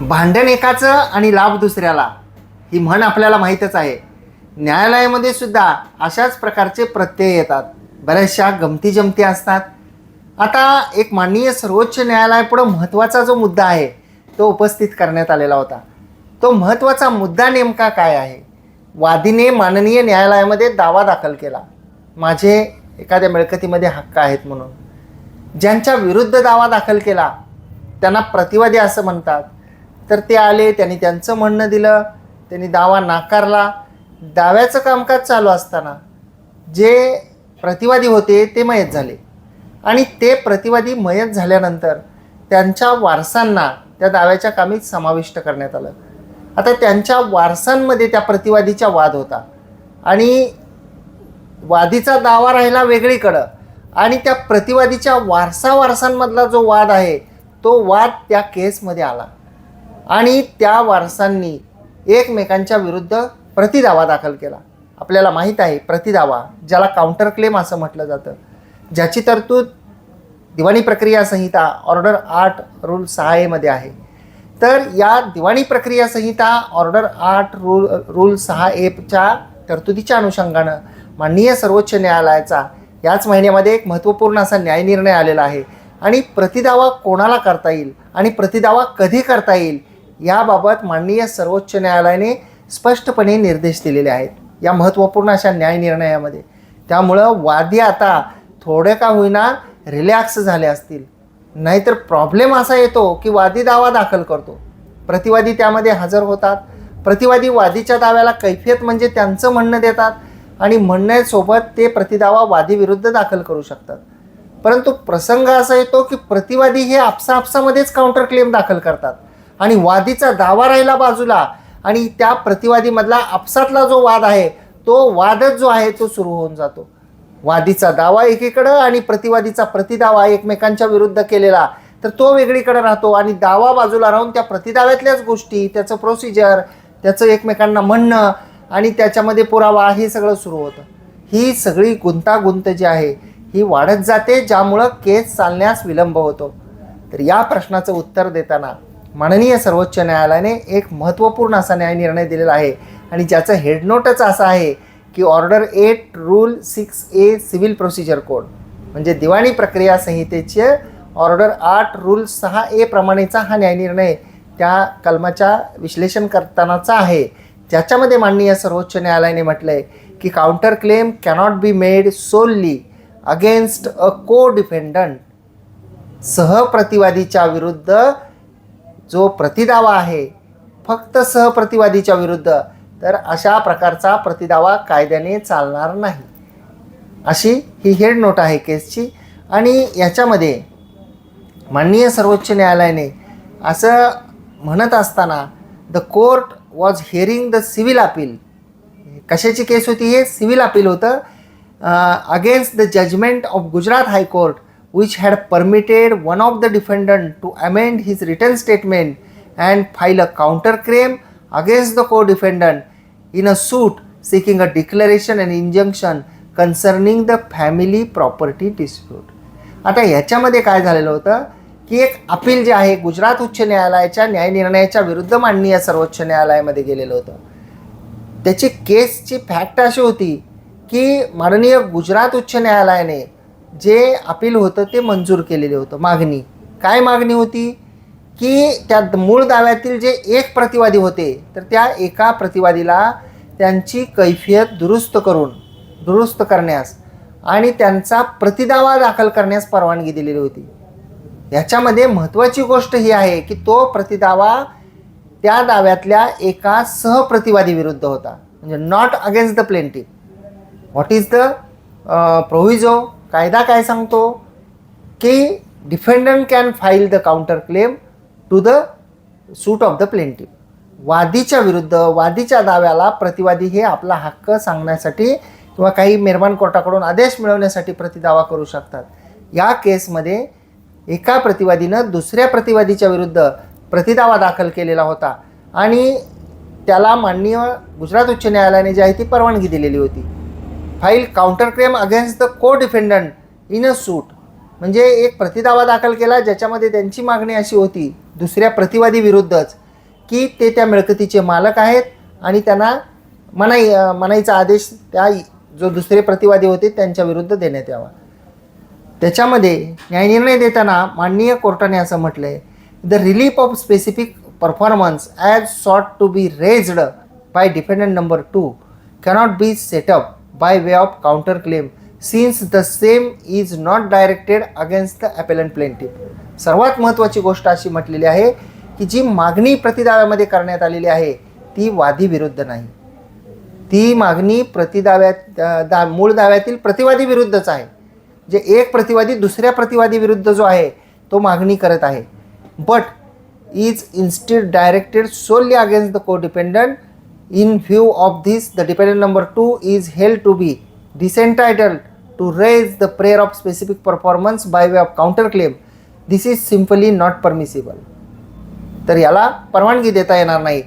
भांडण एकाचं आणि लाभ दुसऱ्याला. ही म्हण आपल्याला माहीतच आहे. न्यायालयामध्ये सुद्धा अशाच प्रकारचे प्रत्यय येतात. बऱ्याचशा गमती जमती असतात. आता एक माननीय सर्वोच्च न्यायालयापुढं महत्त्वाचा जो मुद्दा आहे तो उपस्थित करण्यात आलेला होता. तो महत्त्वाचा मुद्दा नेमका काय आहे? वादीने माननीय न्यायालयामध्ये दावा दाखल केला. माझे एखाद्या मिळकतीमध्ये हक्क आहेत म्हणून. ज्यांच्या विरुद्ध दावा दाखल केला त्यांना प्रतिवादी असं म्हणतात. तर ते आले त्यांनी त्यांचं म्हणणं दिलं त्यांनी दावा नाकारला. दाव्याचं कामकाज चालू असताना जे प्रतिवादी होते ते मयत झाले. आणि ते प्रतिवादी मयत झाल्यानंतर त्यांच्या वारसांना त्या दाव्याच्या कामीत समाविष्ट करण्यात आलं. आता त्यांच्या वारसांमध्ये त्या प्रतिवादीचा वाद होता. आणि वादीचा दावा राहिला वेगळीकडं. आणि त्या प्रतिवादीच्या वारसा वारसांमधला जो वाद आहे तो वाद त्या केसमध्ये आला. आणि त्या वारसांनी एकमेकांच्या विरुद्ध प्रतिदावा दाखल केला. आपल्याला माहीत आहे प्रतिदावा ज्याला काउंटर क्लेम असं म्हटलं जातं. ज्याची तरतूद दिवाणी प्रक्रिया संहिता ऑर्डर आठ रूल सहा एमध्ये आहे. तर या दिवाणी प्रक्रिया संहिता ऑर्डर आठ रूल रूल सहा एच्या तरतुदीच्या अनुषंगानं माननीय सर्वोच्च न्यायालयाचा याच महिन्यामध्ये एक महत्त्वपूर्ण असा न्यायनिर्णय आलेला आहे. आणि प्रतिदावा कोणाला करता येईल आणि प्रतिदावा कधी करता येईल याबाबत माननीय सर्वोच्च न्यायालयाने स्पष्टपणे निर्देश दिलेले आहेत. या महत्त्वपूर्ण अशा न्याय निर्णयामध्ये. त्यामुळं वादी आता थोडे का होईना रिलॅक्स झाले असतील. नाहीतर प्रॉब्लेम असा येतो की वादी दावा दाखल करतो. प्रतिवादी त्यामध्ये हजर होतात. प्रतिवादी वादीच्या दाव्याला कैफियत म्हणजे त्यांचं म्हणणं देतात आणि म्हणण्यासोबत ते प्रतिदावा वादीविरुद्ध दाखल करू शकतात. परंतु प्रसंग असा येतो की प्रतिवादी हे आपसा आपसामध्येच काउंटर क्लेम दाखल करतात. आणि वादीचा दावा राहिला बाजूला. आणि त्या प्रतिवादीमधला आपसातला जो वाद आहे तो वादच जो आहे तो सुरू होऊन जातो. वादीचा दावा एकीकडं आणि प्रतिवादीचा प्रतिदावा एकमेकांच्या विरुद्ध केलेला तर तो वेगळीकडे राहतो. आणि दावा बाजूला राहून त्या प्रतिदाव्यातल्याच गोष्टी त्याचं प्रोसिजर त्याचं एकमेकांना म्हणणं आणि त्याच्यामध्ये पुरावा हे सगळं सुरू होतं. ही सगळी गुंतागुंत जी आहे ही वाढत जाते ज्यामुळं केस चालण्यास विलंब होतो. तर या प्रश्नाचं उत्तर देताना माननीय सर्वोच्च न्यायालयाने एक महत्त्वपूर्ण असा न्यायनिर्णय दिलेला आहे. आणि ज्याचं हेडनोटच असं आहे की order eight rule six A civil procedure code म्हणजे दिवाणी प्रक्रिया संहितेचे ऑर्डर आठ रूल सहा ए प्रमाणेचा हा न्यायनिर्णय त्या कलमाच्या विश्लेषण करतानाचा आहे. ज्याच्यामध्ये माननीय सर्वोच्च न्यायालयाने म्हटलं आहे की counter claim cannot be made solely against a co defendant सहप्रतिवादीच्या विरुद्ध जो प्रतिदावा आहे फक्त सहप्रतिवादीच्या विरुद्ध तर अशा प्रकारचा प्रतिदावा कायद्याने चालणार नाही. अशी ही हेड नोट आहे केसची. आणि याच्यामध्ये माननीय सर्वोच्च न्यायालयाने असं म्हणत असताना the court was hearing the civil appeal कशाची केस होती हे? सिव्हिल अपील होतं against the judgment of Gujarat high court which had permitted one of the defendant to amend his written statement and file a counter against the the co defendant in a suit seeking a declaration and injunction concerning the family property dispute आता याच्यामध्ये काय झालेलं होतं की एक appeal जे आहे गुजरात उच्च न्यायालयाच्या न्यायनिर्णयाच्या विरुद्ध माननीय सर्वोच्च न्यायालयामध्ये गेलेलं होतं. त्याची केसची फॅक्ट अशी होती की माननीय गुजरात उच्च न्यायालयाने जे अपील होतं ते मंजूर केलेले होतं. मागणी. काय मागणी होती? की त्या मूळ दाव्यातील जे एक प्रतिवादी होते तर त्या एका प्रतिवादीला त्यांची कैफियत दुरुस्त करून दुरुस्त करण्यास आणि त्यांचा प्रतिदावा दाखल करण्यास परवानगी दिलेली होती. ह्याच्यामध्ये महत्त्वाची गोष्ट ही आहे की तो प्रतिदावा त्या दाव्यातल्या एका सहप्रतिवादी विरुद्ध होता. म्हणजे not against the plaintiff what is the proviso कायदा काय सांगतो? की defendant can file the counter claim to the suit of the plaintiff वादीच्या विरुद्ध वादीच्या दाव्याला प्रतिवादी हे आपला हक्क सांगण्यासाठी किंवा काही मेहरबान कोर्टाकडून आदेश मिळवण्यासाठी प्रतिदावा करू शकतात. या केसमध्ये एका प्रतिवादीनं दुसऱ्या प्रतिवादीच्या विरुद्ध प्रतिदावा दाखल केलेला होता. आणि त्याला माननीय गुजरात उच्च न्यायालयाने जी आहे ती परवानगी दिलेली होती. File counter claim against the co defendant in अ सूट म्हणजे एक प्रतिदावा दाखल केला ज्याच्यामध्ये त्यांची मागणी अशी होती दुसऱ्या प्रतिवादी विरुद्धच की ते त्या मिळकतीचे मालक आहेत आणि त्यांना मनाई मनाईचा आदेश त्या जो दुसरे प्रतिवादी होते त्यांच्या विरुद्ध देण्यात यावा. त्याच्यामध्ये न्यायनिर्णय देताना माननीय कोर्टाने असं म्हटलंय the relief of specific performance as sought to be raised by defendant number two cannot be set up by way of counter claim since the same is not directed the the plaintiff. सर्वात महत्त्वाची गोष्ट अशी म्हटलेली आहे की जी मागणी प्रतिदाव्यामध्ये करण्यात आलेली आहे ती वादी विरुद्ध नाही. ती मागणी प्रतिदाव्यात दा मूळ दाव्यातील प्रतिवादी विरुद्धच आहे. जे एक प्रतिवादी दुसऱ्या प्रतिवादी विरुद्ध जो आहे तो मागणी करत आहे. But is instead directed solely against the co defendant in view of this, the dependent number two is held to be disentitled to raise the prayer of specific performance by way of counter claim this is simply not permissible तर याला परवानगी देता येणार नाही.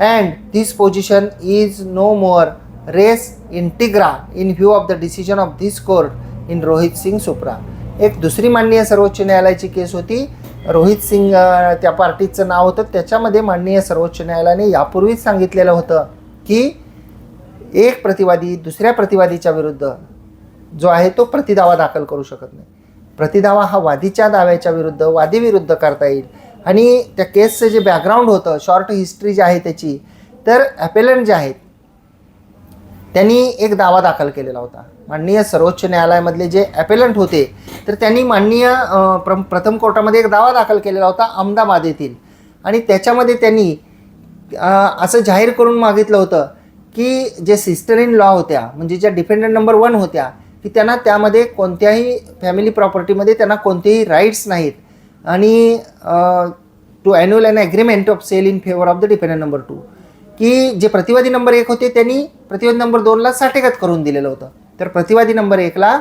And this position is no more res integra in view of the decision of this court in Rohit Singh supra एक दुसरी माननीय सर्वोच्च न्यायालयाची केस होती. रोहित सिंग त्या पार्टीचं नाव होतं. त्याच्यामध्ये माननीय सर्वोच्च न्यायालयाने यापूर्वीच सांगितलेलं होतं की एक प्रतिवादी दुसऱ्या प्रतिवादीच्या विरुद्ध जो आहे तो प्रतिदावा दाखल करू शकत नाही. प्रतिदावा हा वादीच्या दाव्याच्या विरुद्ध वादीविरुद्ध करता येईल. आणि त्या केसचं जे बॅकग्राऊंड होतं शॉर्ट हिस्ट्री जी आहे त्याची तर ॲपेलंट जे आहेत त्यांनी एक दावा दाखल केलेला होता. माननीय सर्वोच्च न्यायालयामधले जे ॲपेलंट होते तर त्यांनी माननीय प्र प्रथम कोर्टामध्ये एक दावा दाखल केलेला होता अहमदाबाद येथील. आणि त्याच्यामध्ये त्यांनी असं जाहीर करून मागितलं होतं की जे सिस्टर इन लॉ होत्या म्हणजे ज्या डिफेंडंट नंबर वन होत्या की त्यांना त्यामध्ये कोणत्याही फॅमिली प्रॉपर्टीमध्ये त्यांना कोणतेही राईट्स नाहीत. आणि to annul and agreement of sale in favour of the defendant number two की जे प्रतिवादी नंबर एक होते त्यांनी प्रतिवादी नंबर दोनला साठेगत करून दिलेलं होतं. तर प्रतिवादी नंबर एकला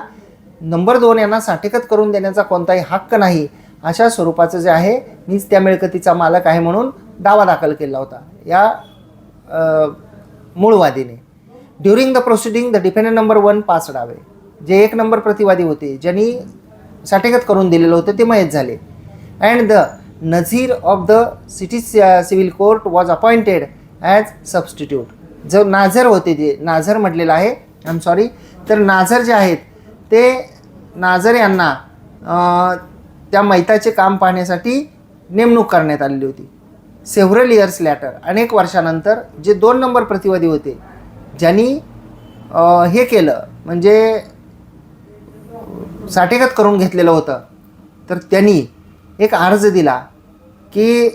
नंबर दोन यांना साठेकत करून देण्याचा कोणताही हक्क नाही अशा स्वरूपाचं जे आहे मीच त्या मिळकतीचा मालक आहे म्हणून दावा दाखल केला होता. या मूळवादीने. During the proceeding the defendant number one passed away जे एक नंबर प्रतिवादी होते ज्यांनी साठेगत करून दिलेलं होतं ते मयत झाले. And the nazir of the city civil court was appointed as substitute जो नाझर होते जे नाझर म्हटलेलं आहे आय एम सॉरी तर नाझर जे आहेत ते नाझर यांना त्या मैताचे काम पाहण्यासाठी नेमणूक करण्यात आलेली होती. सेव्हरल इयर्स लॅटर अनेक वर्षानंतर जे दोन नंबर प्रतिवादी होते ज्यांनी हे केलं म्हणजे साठेगत करून घेतलेलं होतं तर त्यांनी एक अर्ज दिला की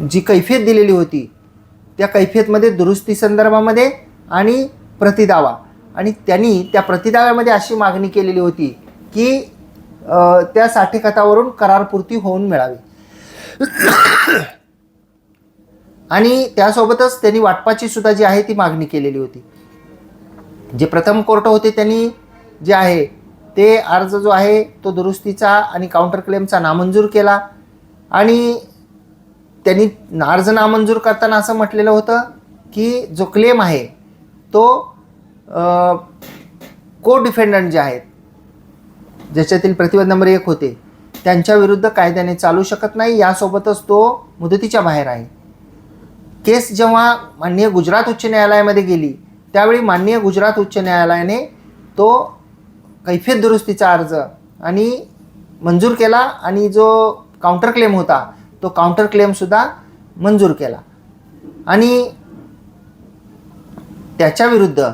जी कैफियत दिलेली होती त्या कैफियतमध्ये दुरुस्ती संदर्भामध्ये आणि प्रतिदावा. आणि त्यांनी त्या प्रतिदाव्यामध्ये अशी मागणी केलेली होती की त्या साठेखतावरून करारपूर्ती होऊन मिळावी. आणि त्यासोबतच त्यांनी वाटपाची सुद्धा जी आहे ती मागणी केलेली होती. जे प्रथम कोर्ट होते त्यांनी जे आहे ते अर्ज जो आहे तो दुरुस्तीचा आणि काउंटर क्लेमचा नामंजूर केला. आणि त्यांनी अर्ज नामंजूर करताना असं म्हटलेलं होतं की जो क्लेम आहे तो को डिफेंडंट जे आहेत ज्याच्यातील प्रतिवाद नंबर एक होते त्यांच्या विरुद्ध कायद्याने चालू शकत नाही. यासोबतच तो मुदतीच्या बाहेर आहे. केस जेव्हा माननीय गुजरात उच्च न्यायालयामध्ये गेली त्यावेळी माननीय गुजरात उच्च न्यायालयाने तो कैफियत दुरुस्तीचा अर्ज आणि मंजूर केला आणि जो काउंटर क्लेम होता तो काउंटर क्लेमसुद्धा मंजूर केला. आणि त्याच्याविरुद्ध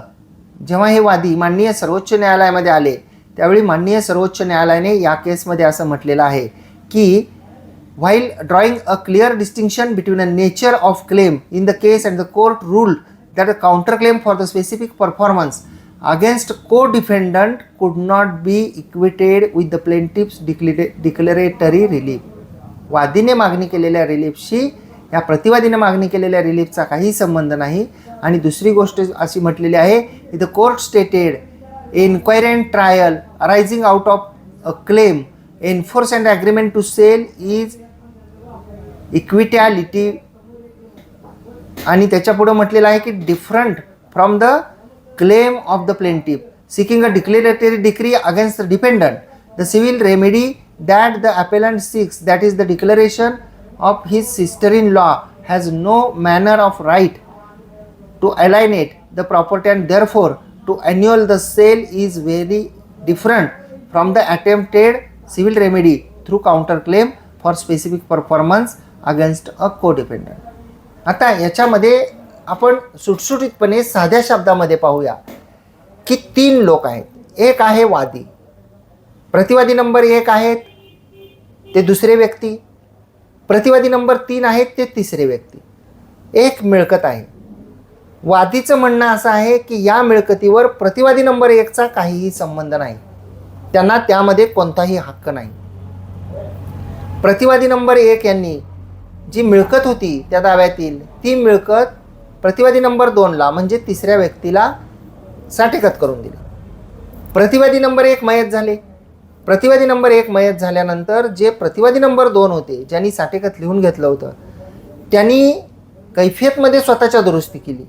जेव्हा हे वादी माननीय सर्वोच्च न्यायालयामध्ये आले त्यावेळी माननीय सर्वोच्च न्यायालयाने या केसमध्ये असं म्हटलेलं आहे की while drawing a clear distinction between a nature of claim in the case and the court rule that a counter claim for the specific performance against co defendant could not be equated with the plaintiff's declare declaratory relief वादीने मागणी केलेल्या रिलीफशी या प्रतिवादीने मागणी केलेल्या रिलीफचा काही संबंध नाही. आणि दुसरी गोष्ट अशी म्हटलेली आहे की the court stated enquiry and trial arising out of a claim enforce and agreement to sale is equitable आणि त्याच्यापुढं म्हटलेलं आहे की different from the claim of the plaintiff seeking a declaratory decree against the defendant the civil remedy that the appellant seeks, that is the declaration of his sister in law has no manner of right to alienate the property and therefore to annul the sale is very different from the attempted civil remedy through counterclaim for specific performance against a co-defendant आता याच्यामध्ये आपण सुटसुटीतपणे साध्या शब्दामध्ये पाहूया की तीन लोक आहेत एक आहे वादी प्रतिवादी नंबर एक आहेत ते दुसरे व्यक्ती. प्रतिवादी नंबर तीन आहेत ते तिसरे व्यक्ती. एक मिळकत आहे. वादीचं म्हणणं असं आहे की या मिळकतीवर प्रतिवादी नंबर एकचा काहीही संबंध नाही. त्यांना त्यामध्ये कोणताही हक्क नाही. प्रतिवादी नंबर एक यांनी जी मिळकत होती त्या दाव्यातील ती मिळकत प्रतिवादी नंबर दोनला म्हणजे तिसऱ्या व्यक्तीला साठेकत करून दिली. प्रतिवादी नंबर एक मयत झाले. प्रतिवादी नंबर एक मयत झाल्यानंतर जे प्रतिवादी नंबर दोन होते ज्यांनी साठेकत लिहून घेतलं होतं त्यांनी कैफियतमध्ये स्वतःच्या दुरुस्ती केली.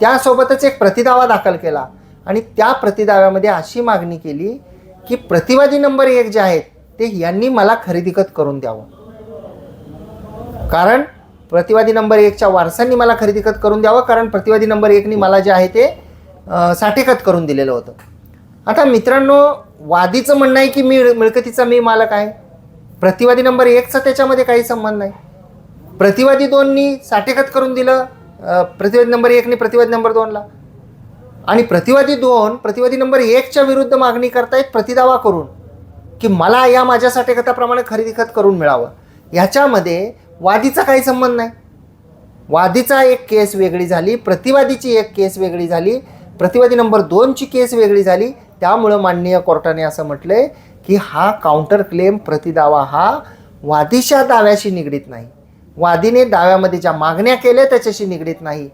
त्यासोबतच एक प्रतिदावा दाखल केला आणि त्या प्रतिदाव्यामध्ये अशी मागणी केली की प्रतिवादी नंबर एक जे आहेत ते यांनी मला खरेदीखत करून द्यावं. कारण प्रतिवादी नंबर एकच्या वारसांनी मला खरेदीखत करून द्यावं कारण प्रतिवादी नंबर एकनी मला जे आहे ते साठेखत करून दिलेलं होतं. आता मित्रांनो वादीचं म्हणणं आहे की मी मिळकतीचा मी मालक आहे? प्रतिवादी नंबर एकचा त्याच्यामध्ये काही संबंध नाही. प्रतिवादी दोननी साठेखत करून दिलं प्रतिवादी नंबर एकने प्रतिवादी नंबर दोनला. आणि प्रतिवादी दोन प्रतिवादी नंबर एकच्या विरुद्ध मागणी करतायत प्रतिदावा करून की मला या माझ्या साठेखताप्रमाणे खरेदी खत करून मिळावं. ह्याच्यामध्ये वादीचा काही संबंध नाही. वादीचा एक केस वेगळी झाली प्रतिवादीची एक केस वेगळी झाली प्रतिवादी नंबर दोनची केस वेगळी झाली त्यामुळं माननीय कोर्टाने असं म्हटलंय की हा काउंटर क्लेम प्रतिदावा हा वादीच्या दाव्याशी निगडीत नाही. वादीने दाव्यामध्ये ज्या मागण्या केल्या त्याच्याशी निगडीत नाही.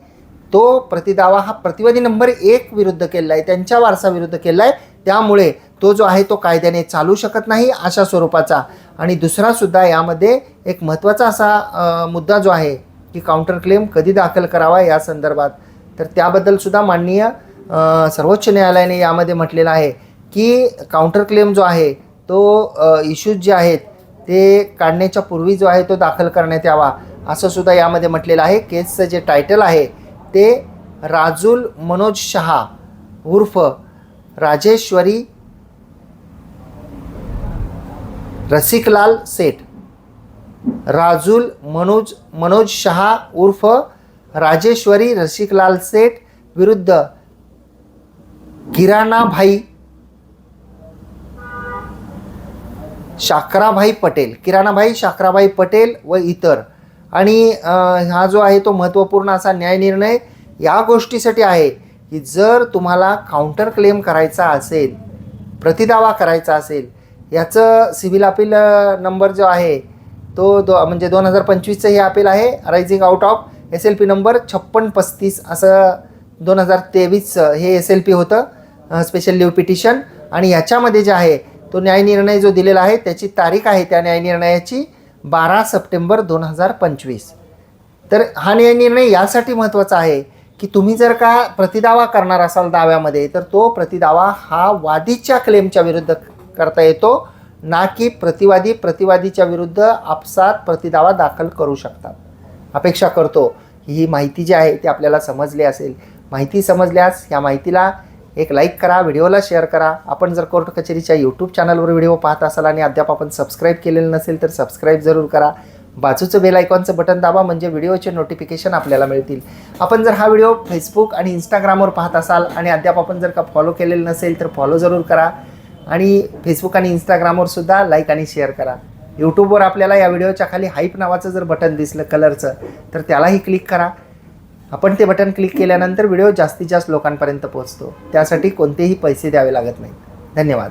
तो प्रतिदावा हा प्रतिवादी नंबर एक विरुद्ध केला आहे त्यांच्या वारसाविरुद्ध केला आहे. त्यामुळे तो जो आहे तो कायद्याने चालू शकत नाही अशा स्वरूपाचा. आणि दुसरासुद्धा यामध्ये एक महत्त्वाचा असा मुद्दा जो आहे की काउंटर क्लेम कधी दाखल करावा या संदर्भात. तर त्याबद्दलसुद्धा माननीय सर्वोच्च न्यायालयाने यामध्ये म्हटलेलं आहे की काउंटर क्लेम जो आहे तो इश्यूज जे आहेत ते काढण्याच्या पूर्वी जो आहे तो दाखल करण्यात यावा असं सुद्धा यामध्ये म्हटलेलं आहे. केसचं जे टायटल आहे ते राजुल मनोज शहा उर्फ राजेश्वरी रसिकलाल सेठ. राजुल मनोज मनोज शहा उर्फ राजेश्वरी रसिकलाल सेठ विरुद्ध किराणाभाई शाकराभाई पटेल किराणाभाई शाकराभाई पटेल व इतर. आणि हा जो आहे तो महत्त्वपूर्ण असा न्यायनिर्णय या गोष्टीसाठी आहे की जर तुम्हाला काउंटर क्लेम करायचा असेल प्रतिदावा करायचा असेल याचं सिव्हिल अपील नंबर जो आहे तो दो म्हणजे दोन हजार पंचवीसचं हे अपील आहे arising out of S L P number छप्पन पस्तीस असं दोन हजार तेवीसचं हे एस एल पी होतं स्पेशल लिव्ह पिटिशन आणि याच्यामध्ये जे आहे तो न्यायनिर्णय जो दिलेला आहे त्याची तारीख आहे त्या न्यायनिर्णयाची बारा सप्टेंबर दोन हजार पंचवीस. तर हा न्यायनिर्णय यासाठी महत्त्वाचा आहे की तुम्ही जर का प्रतिदावा करणार असाल दाव्यामध्ये तर तो प्रतिदावा हा वादीच्या क्लेमच्या विरुद्ध करता येतो ना की प्रतिवादी प्रतिवादीच्या विरुद्ध आपसात प्रतिदावा दाखल करू शकतात. अपेक्षा करतो ही माहिती जी आहे ती आपल्याला समजली असेल माहिती समजल्यास या माहितीला एक लाईक करा व्हिडिओला शेअर करा. आपण जर कोर्ट कचेरीच्या यूट्यूब चॅनलवर व्हिडिओ पाहत असाल आणि अद्याप आपण सबस्क्राईब केलेलं नसेल तर सबस्क्राईब जरूर करा. बाजूचं बेल आयकॉनचं बटन दाबा म्हणजे व्हिडिओचे नोटिफिकेशन आपल्याला मिळतील. आपण जर हा व्हिडिओ फेसबुक आणि इंस्टाग्रामवर पाहत असाल आणि अद्याप आपण जर का फॉलो केलेलं नसेल तर फॉलो जरूर करा. आणि फेसबुक आणि इंस्टाग्रामवर सुद्धा लाईक आणि शेअर करा. यूट्यूबवर आपल्याला या व्हिडिओच्या खाली हाईप नावाचं जर बटन दिसलं कलरचं तर त्यालाही क्लिक करा. आपण ते बटन क्लिक केल्यानंतर व्हिडिओ जास्तीत जास्त लोकांपर्यंत पोहोचतो. त्यासाठी कोणतेही पैसे द्यावे लागत नाहीत. धन्यवाद.